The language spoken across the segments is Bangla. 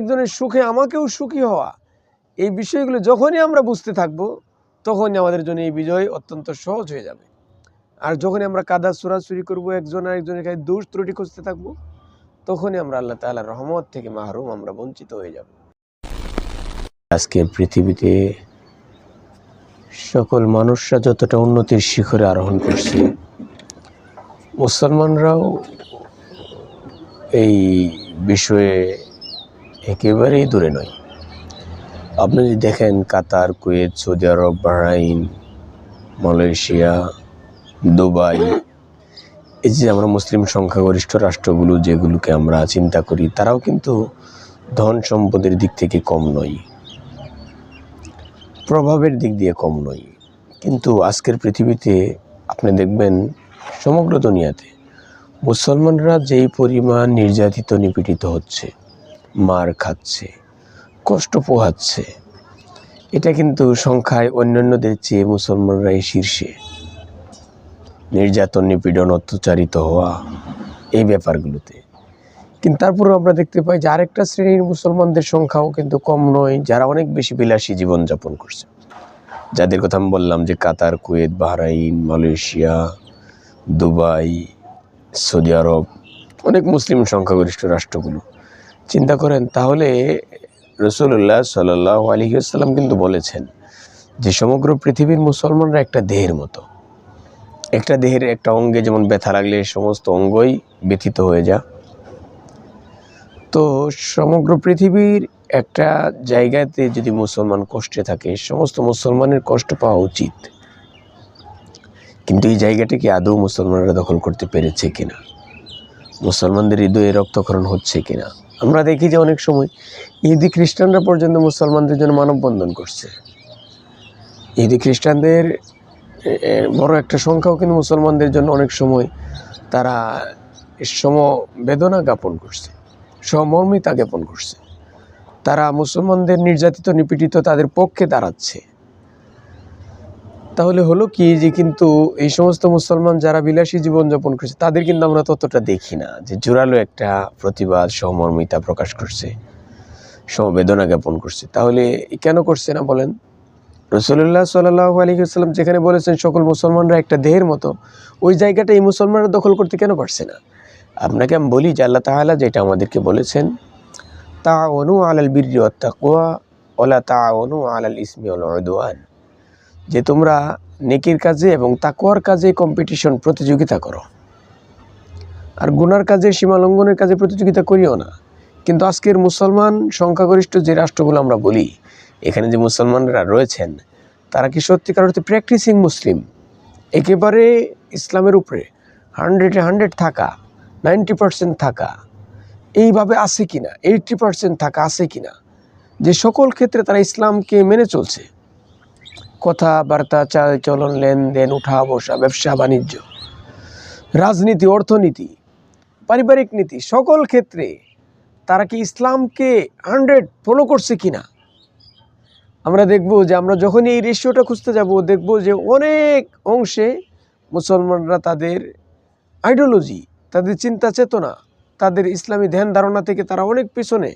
একজনের সুখে আমাকেও সুখী হওয়া, এই বিষয়গুলো যখনই আমরা বুঝতে থাকব, তখনই আমাদের জন্য এই বিজয় অত্যন্ত সহজ হয়ে যাবে। আর যখনই আমরা কাদা চুরি করব, একজন আর একজনের কাছে দোষ ত্রুটি খুঁজতে থাকব, তখনই আমরা আল্লাহ তাআলার রহমত থেকে মাহরুম আমরা বঞ্চিত হয়ে যাব। আজকে পৃথিবীতে সকল মানুষরা যতটা উন্নতির শিখরে আরোহণ করছে, মুসলমানরাও এই বিষয়ে একেবারেই দূরে নয়। আপনি যদি দেখেন Qatar, Kuwait, Saudi Arab, Bahrain, Malaysia, Dubai, এই যে আমরা মুসলিম সংখ্যাগরিষ্ঠ রাষ্ট্রগুলো যেগুলোকে আমরা চিন্তা করি, তারাও কিন্তু ধন সম্পদের দিক থেকে কম নয়। প্রভাবের দিক দিয়ে কম নয়। কিন্তু আজকের পৃথিবীতে আপনি দেখবেন সমগ্র দুনিয়াতে মুসলমানরা যেই পরিমাণ নির্যাতিত, নিপীড়িত হচ্ছে মার খাচ্ছে, কষ্ট পোহাচ্ছে। এটা কিন্তু সংখ্যায় অন্যান্যদের চেয়ে মুসলমানরাই শীর্ষে। নির্যাতন, নিপীড়ন, অত্যাচারিত হওয়া, এই ব্যাপারগুলোতে। কিন্তু তারপরেও আমরা দেখতে পাই যে আরেকটা শ্রেণির মুসলমানদের সংখ্যাও কিন্তু কম নয়, যারা অনেক বেশি বিলাসী জীবনযাপন করছে। যাদের কথা আমি বললাম যে Qatar, Kuwait, Bahrain, Malaysia, Dubai, Saudi Arab, অনেক মুসলিম সংখ্যাগরিষ্ঠ রাষ্ট্রগুলো। চিন্তা করেন, তাহলে রসুল্লাহ সাল্লাহ আলহিউসাল্লাম কিন্তু বলেছেন যে সমগ্র পৃথিবীর মুসলমানরা একটা দেহের মতো। একটা দেহের একটা অঙ্গে যেমন ব্যথা লাগলে সমস্ত অঙ্গই ব্যথিত হয়ে যা তো সমগ্র পৃথিবীর একটা জায়গাতে যদি মুসলমান কষ্টে থাকে, সমস্ত মুসলমানের কষ্ট পাওয়া উচিত। কিন্তু এই জায়গাটাকে আদৌ মুসলমানরা দখল করতে পেরেছে কিনা? মুসলমানদের হৃদয়ে রক্তক্ষরণ হচ্ছে কিনা? আমরা দেখি যে অনেক সময় ইহুদি খ্রিস্টানরা পর্যন্ত মুসলমানদের জন্য মানববন্ধন করছে। ইহুদি খ্রিস্টানদের বড় একটা সংখ্যাও কিন্তু মুসলমানদের জন্য অনেক সময় তারা সমবেদনা জ্ঞাপন করছে, সমর্মিতা জ্ঞাপন করছে। তারা মুসলমানদের নির্যাতিত, নিপীড়িত তাদের পক্ষে দাঁড়াচ্ছে। তাহলে হলো কি যে কিন্তু এই সমস্ত মুসলমান যারা বিলাসী জীবনযাপন করছে, তাদের কিন্তু আমরা ততটা দেখি না যে জোরালো একটা প্রতিবাদ, সহমর্মিতা প্রকাশ করছে, সমবেদনা জ্ঞাপন করছে। তাহলে কেন করছে না বলেন? রসুল্লাহ সাল্লাহ আলহিহাস্লাম যেখানে বলেছেন, সকল মুসলমানরা একটা দেহের মতো ওই জায়গাটা এই মুসলমানরা দখল করতে কেন পারছে না? আপনাকে আমি বলি যে আল্লাহ তাআলা যেটা আমাদেরকে বলেছেন তা অনু আলাল বীর্য তাকুয়া, ওলা তা অনু আলাল ইসমি উদওয়ান। যে তোমরা নেকির কাজে এবং তাকুয়ার কাজে কম্পিটিশন প্রতিযোগিতা করো। আর গুনার কাজে সীমালঙ্ঘনের কাজে প্রতিযোগিতা করিও না। কিন্তু আজকের মুসলমান সংখ্যাগরিষ্ঠ যে রাষ্ট্রগুলো আমরা বলি, এখানে যে মুসলমানরা রয়েছেন, তারা কি সত্যিকার অর্থে প্র্যাকটিসিং মুসলিম একেবারে ইসলামের উপরে হান্ড্রেডে হান্ড্রেড থাকা নাইনটি পার্সেন্ট থাকা, এইভাবে আছে কিনা এইটটি পার্সেন্ট থাকা আছে কিনা, যে সকল ক্ষেত্রে তারা ইসলামকে মেনে চলছে। কথাবার্তা চাল চলন লেনদেন, উঠা বসা, ব্যবসা, বাণিজ্য, রাজনীতি, অর্থনীতি, পারিবারিক নীতি, সকল ক্ষেত্রে তারা কি ইসলামকে হান্ড্রেড ফলো করছে কিনা? আমরা দেখব যে আমরা যখনই এই রেশিওটা খুঁজতে যাব, দেখব যে অনেক অংশে মুসলমানরা তাদের আইডিওলজি তাদের চিন্তা চেতনা, তাদের ইসলামী ধ্যান ধারণা থেকে তারা অনেক পিছনে।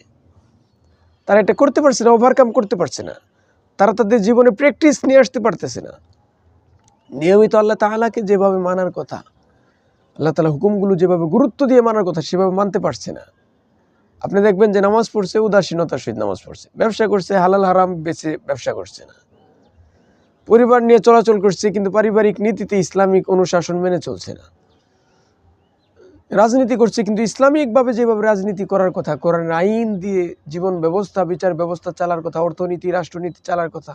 তারা এটা করতে পারছে না ওভারকাম করতে পারছে না। তারা তাদের জীবনে প্র্যাকটিস নিয়ে আসতে পারতেছে না। নিয়মিত আল্লাহ তাআলাকে যেভাবে মানার কথা, আল্লাহ তালা হুকুমগুলো যেভাবে গুরুত্ব দিয়ে মানার কথা সেভাবে মানতে পারছে না। আপনি দেখবেন যে নামাজ পড়ছে, উদাসীনতার সহিত নামাজ পড়ছে। ব্যবসা করছে, হালাল হারাম বেছে ব্যবসা করছে না। পরিবার নিয়ে চলাচল করছে, কিন্তু পারিবারিক নীতিতে ইসলামিক অনুশাসন মেনে চলছে না। রাজনীতি করছে, কিন্তু ইসলামিকভাবে যেভাবে রাজনীতি করার কথা কোরআন আইন দিয়ে জীবন ব্যবস্থা, বিচার ব্যবস্থা চালার কথা, অর্থনীতি, রাষ্ট্রনীতি চালার কথা,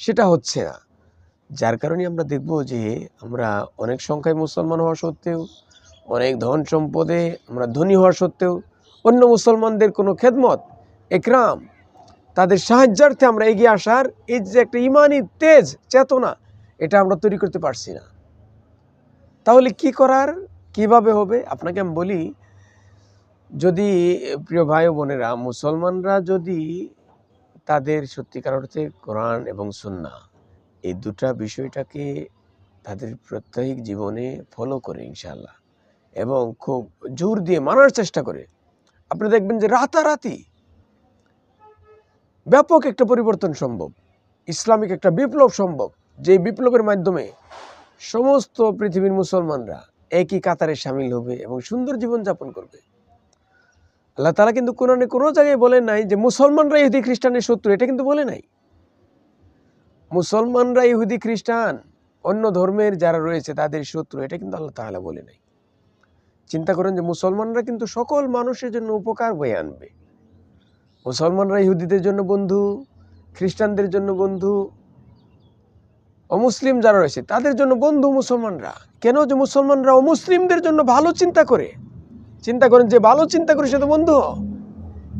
সেটা হচ্ছে না। যার কারণে আমরা দেখব যে আমরা অনেক সংখ্যায় মুসলমান হওয়া সত্ত্বেও, অনেক ধন সম্পদে আমরা ধনী হওয়া সত্ত্বেও, অন্য মুসলমানদের কোনো খেদমত, একরাম, তাদের সাহায্যার্থে আমরা এগিয়ে আসার এই যে একটা ইমানি তেজ, চেতনা, এটা আমরা তৈরি করতে পারছি না। তাহলে কি করার? কীভাবে হবে? আপনাকে আমি বলি, যদি প্রিয় ভাই বোনেরা, মুসলমানরা যদি তাদের সত্যিকার অর্থে কোরআন এবং সুন্না এই দুটা বিষয়টাকে তাদের প্রত্যহিক জীবনে ফলো করে ইনশাল্লাহ এবং খুব জোর দিয়ে মানার চেষ্টা করে, আপনি দেখবেন যে রাতারাতি ব্যাপক একটা পরিবর্তন সম্ভব, ইসলামিক একটা বিপ্লব সম্ভব যে বিপ্লবের মাধ্যমে সমস্ত পৃথিবীর মুসলমানরা একই কাতারে সামিল হবে এবং সুন্দর জীবনযাপন করবে। আল্লাহ তালা কিন্তু কোরআনে কোনো জায়গায় বলে নাই যে মুসলমানরা ইহুদি খ্রিস্টানের শত্রু, এটা কিন্তু বলে নাই। মুসলমানরা ইহুদি খ্রিস্টান, অন্য ধর্মের যারা রয়েছে তাদের শত্রু, এটা কিন্তু আল্লাহ তাআলা বলে নাই। চিন্তা করেন যে মুসলমানরা কিন্তু সকল মানুষের জন্য উপকার বয়ে আনবে। মুসলমানরা ইহুদিদের জন্য বন্ধু, খ্রিস্টানদের জন্য বন্ধু, অমুসলিম যারা রয়েছে তাদের জন্য বন্ধু মুসলমানরা। কেন যে মুসলমানরা অমুসলিমদের জন্য ভালো চিন্তা করে? চিন্তা করেন যে ভালো চিন্তা করে সে তো বন্ধু।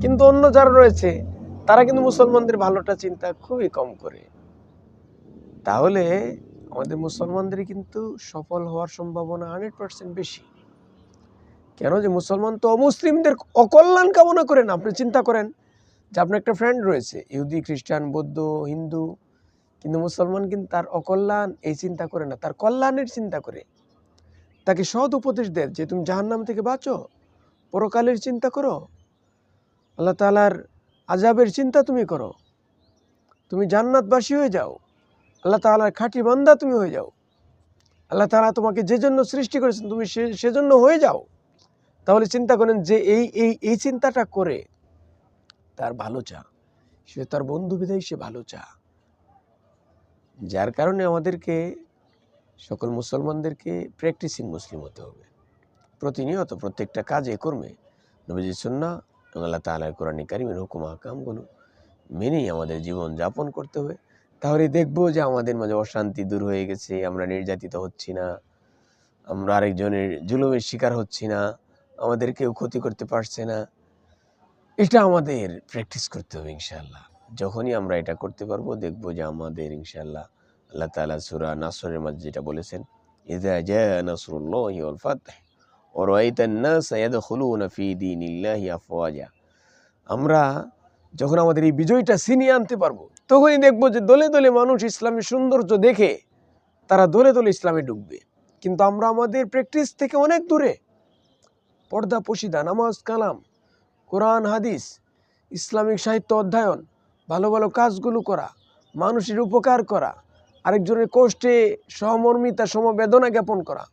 কিন্তু অন্য যারা রয়েছে, তারা কিন্তু মুসলমানদের ভালোটা চিন্তা খুবই কম করে। তাহলে আমাদের মুসলমানদের কিন্তু সফল হওয়ার সম্ভাবনা হান্ড্রেড পার্সেন্ট বেশি। কেন যে মুসলমান তো অমুসলিমদের অকল্যাণ কামনা করেন আপনি চিন্তা করেন যে আপনার একটা ফ্রেন্ড রয়েছে, ইহুদি, খ্রিস্টান, বৌদ্ধ, হিন্দু। কিন্তু মুসলমান কিন্তু তার অকল্যাণ এই চিন্তা করে না, তার কল্যাণের চিন্তা করে। তাকে সৎ উপদেশ দেয় যে তুমি জাহান্নাম থেকে বাঁচো, পরকালের চিন্তা করো, আল্লাহ তালার আজাবের চিন্তা তুমি করো। তুমি জান্নাতবাসী হয়ে যাও, আল্লাহ তালার খাঁটি বান্দা তুমি হয়ে যাও। আল্লাহ তালা তোমাকে যে জন্য সৃষ্টি করেছেন তুমি সে সেজন্য হয়ে যাও। তাহলে চিন্তা করেন যে এই এই এই চিন্তাটা করে তার ভালো চা, সে তার বন্ধু বিধায় সে ভালো চা। যার কারণে আমাদেরকে সকল মুসলমানদেরকে প্র্যাকটিসিং মুসলিম হতে হবে। প্রতিনিয়ত প্রত্যেকটা কাজে, কর্মে নবীজি সুন্না এবং আল্লাহ তালার কোরআন কারিমের হুকুম হাকামগুলো মেনেই আমাদের জীবন যাপন করতে হবে। তাহলে দেখব যে আমাদের মাঝে অশান্তি দূর হয়ে গেছে, আমরা নির্যাতিত হচ্ছি না, আমরা আরেকজনের জুলুমের শিকার হচ্ছি না, আমাদের কেউ ক্ষতি করতে পারছে না। এটা আমাদের প্র্যাকটিস করতে হবে ইনশাল্লাহ যখনই আমরা এটা করতে পারব, দেখব যে আমাদের ইনশাল্লাহ আল্লাহ তালা সুরা নাসরের মাঝে যেটা বলেছেন ইদা জা নাসরুল্লাহি ওয়াল ফাতহ, ওয়া রাআইতা আন-নাস ইয়াদখুলুনা ফি দীনিল্লাহি আফওয়াজা। আমরা যখন আমাদের এই বিজয়টা ছিনিয়ে আনতে পারব, তখনই দেখব যে দলে দলে মানুষ ইসলামের সৌন্দর্য দেখে তারা দলে দলে ইসলামে ঢুকবে কিন্তু আমরা আমাদের প্র্যাকটিস থেকে অনেক দূরে। পর্দা, পশিদা, নামাজ, কালাম, কোরআন, হাদিস, ইসলামিক সাহিত্য অধ্যয়ন ভালো ভালো কাজগুলো করা, মানুষের উপকার করা, আরেকজনের কষ্টে সহমর্মিতা, সমবেদনা জ্ঞাপন করা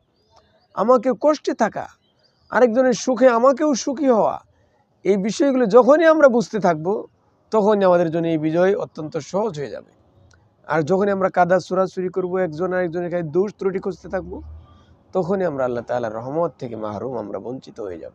আমাকে কষ্টে থাকা, আরেকজনের সুখে আমাকেও সুখী হওয়া, এই বিষয়গুলো যখনই আমরা বুঝতে থাকব, তখনই আমাদের জন্য এই বিজয় অত্যন্ত সহজ হয়ে যাবে। আর যখনই আমরা কাদা চুরাচুরি করব, একজন আরেকজনের কাছে দোষ, ত্রুটি খুঁজতে থাকব, তখনই আমরা আল্লাহ তাআলার রহমত থেকে মাহরুম আমরা বঞ্চিত হয়ে যাব।